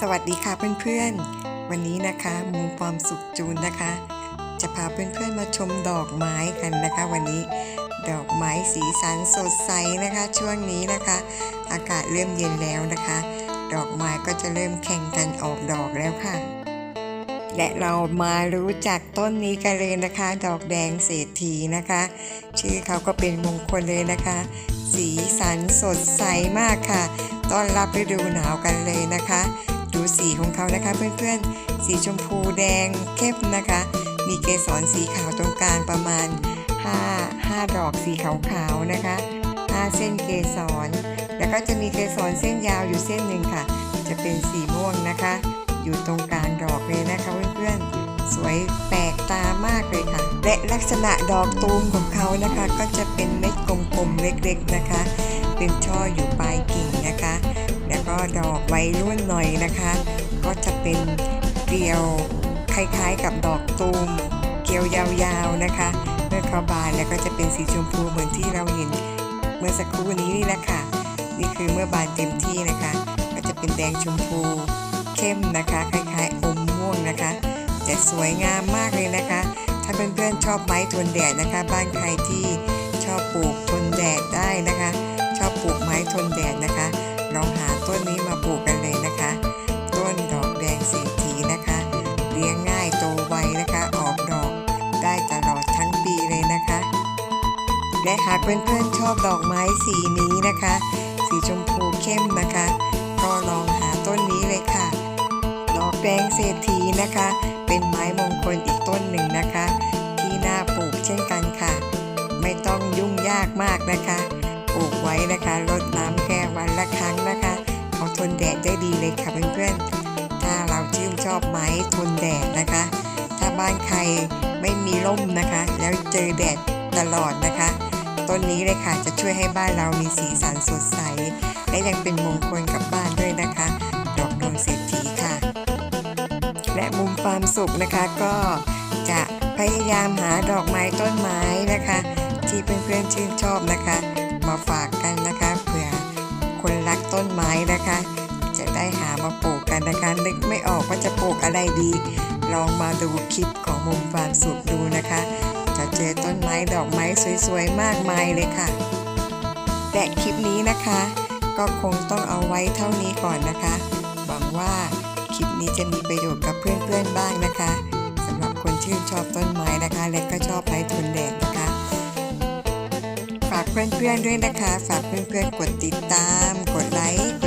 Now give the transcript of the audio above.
สวัสดีค่ะเพื่อนๆ วันนี้นะคะมุมความสุขจูนนะคะ จะพาเพื่อนๆมาชมดอกไม้กันนะคะ วันนี้ดอกไม้สีสันสดใสนะคะ ช่วงนี้นะคะ อากาศเริ่มเย็นแล้วนะคะ ดอกไม้ก็จะเริ่มแข่งกันออกดอกแล้วค่ะ และเรามารู้จักต้นนี้กันเลยนะคะ ดอกแดงเศรษฐีนะคะ ชื่อเขาก็เป็นมงคลเลยนะคะ สีสันสดใสมากค่ะ ต้อนรับฤดูหนาวกันเลยนะคะ ดูสีของเขานะคะเพื่อนๆ สีชมพูแดงเข้มนะคะ มีเกสรสีขาวตรงกลางประมาณ 5 5 ดอกสีขาวๆนะคะ 5 เส้นเกสร แล้วก็จะมีเกสรเส้นยาวอยู่เส้นหนึ่งค่ะ จะเป็นสีม่วงนะคะ อยู่ตรงกลางดอกเลยนะคะเพื่อนๆ สวยแปลกตามากเลยค่ะ และลักษณะดอกตูมของเขานะคะ ก็จะเป็นเม็ดกลมๆเล็กๆนะคะ เป็นช่ออยู่ปลายกิ่งนะคะ ก็ดอกไว้รุ่นหน่อยนะคะ ก็จะเป็นเกลียวคล้ายๆกับดอกตูม เกลียวยาวๆนะคะ เมื่อเขาบานแล้วก็จะเป็นสีชมพูเหมือนที่เราเห็นเมื่อสักครู่นี้นี่แหละค่ะ นี่คือเมื่อบานเต็มที่นะคะ ก็จะเป็นแดงชมพูเข้มนะคะ คล้ายๆอมม่วงนะคะจะสวยงามมากเลยนะคะ ถ้าเพื่อนๆชอบไม้ทนแดดนะคะ บ้านใครที่ชอบปลูกทนแดดได้นะคะ และหากเพื่อนๆชอบดอกไม้สีนี้นะคะ สีชมพูเข้มนะคะ ก็ลองหาต้นนี้เลยค่ะ ดอกแดงเศรษฐีนะคะ เป็นไม้มงคลอีกต้นหนึ่งนะคะ ที่น่าปลูกเช่นกันค่ะ ไม่ต้องยุ่งยากมากนะคะปลูกไว้นะคะรดน้ำแค่วันละครั้งนะคะเขาทนแดดได้ดีเลยค่ะเพื่อนๆ ถ้าเราชื่นชอบไม้ทนแดดนะคะ ถ้าบ้านใครไม่มีร่มนะคะ แล้วเจอแดดตลอดนะคะ ต้นนี้เลยค่ะจะช่วยให้บ้านเรามีสีสันสดใส และยังเป็นมงคลกับบ้านด้วยนะคะ ดอกดวงเศรษฐีค่ะ และมุมความสุขนะคะก็จะพยายามหาดอกไม้ต้นไม้นะคะ ที่เพื่อนๆชื่นชอบนะคะ มาฝากกันนะคะเผื่อคนรักต้นไม้นะคะ จะได้หามาปลูกกันนะคะนึกไม่ออกว่าจะปลูกอะไรดี ลองมาดูคลิปของมุมความสุขดูนะคะ จะเจอต้นไม้ดอกไม้สวยๆ มากมายเลยค่ะ และคลิปนี้นะคะ ก็คงต้องเอาไว้เท่านี้ก่อนนะคะ หวังว่าคลิปนี้จะมีประโยชน์กับเพื่อนๆบ้างนะคะสำหรับคนชื่นชอบต้นไม้นะคะ และก็ชอบไม้ทนแดดนะคะ ฝากเพื่อนๆด้วยนะคะ ฝากเพื่อนๆกดติดตาม กดไลค์